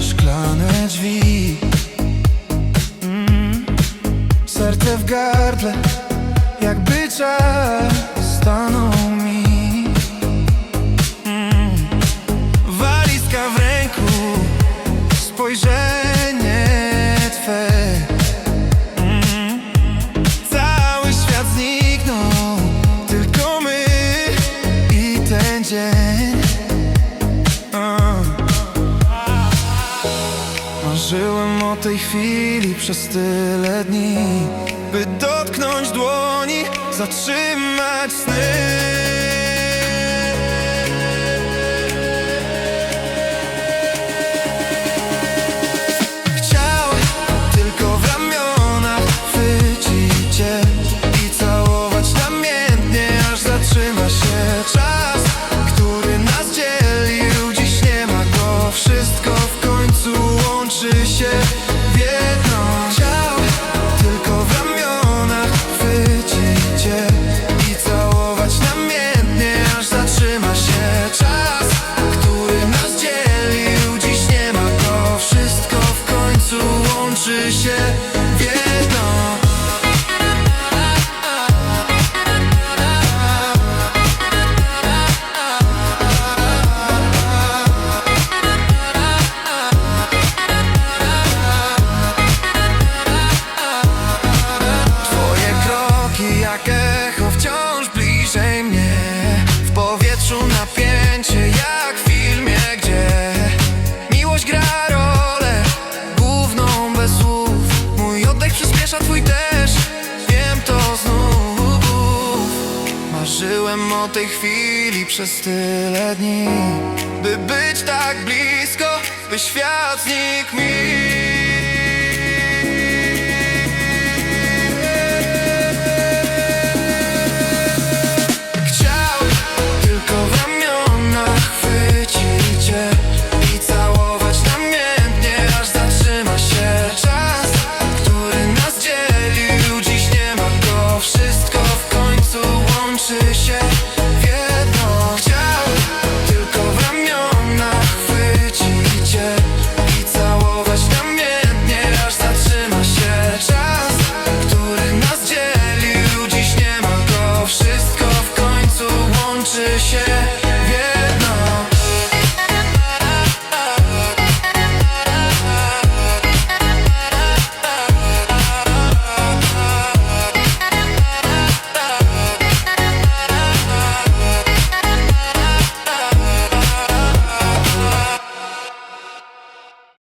szklane drzwi mm. Serce w gardle, jakby czas stanął mi mm. Walizka w ręku, spojrzenie Twe. Mm. Cały świat zniknął, tylko my i ten dzień Marzyłem o tej chwili przez tyle dni By dotknąć dłoni, zatrzymać sny oddech przyspiesza, twój też. Wiem to znów Marzyłem o tej chwili przez tyle dni By być tak blisko, by świat znikł mi słyszę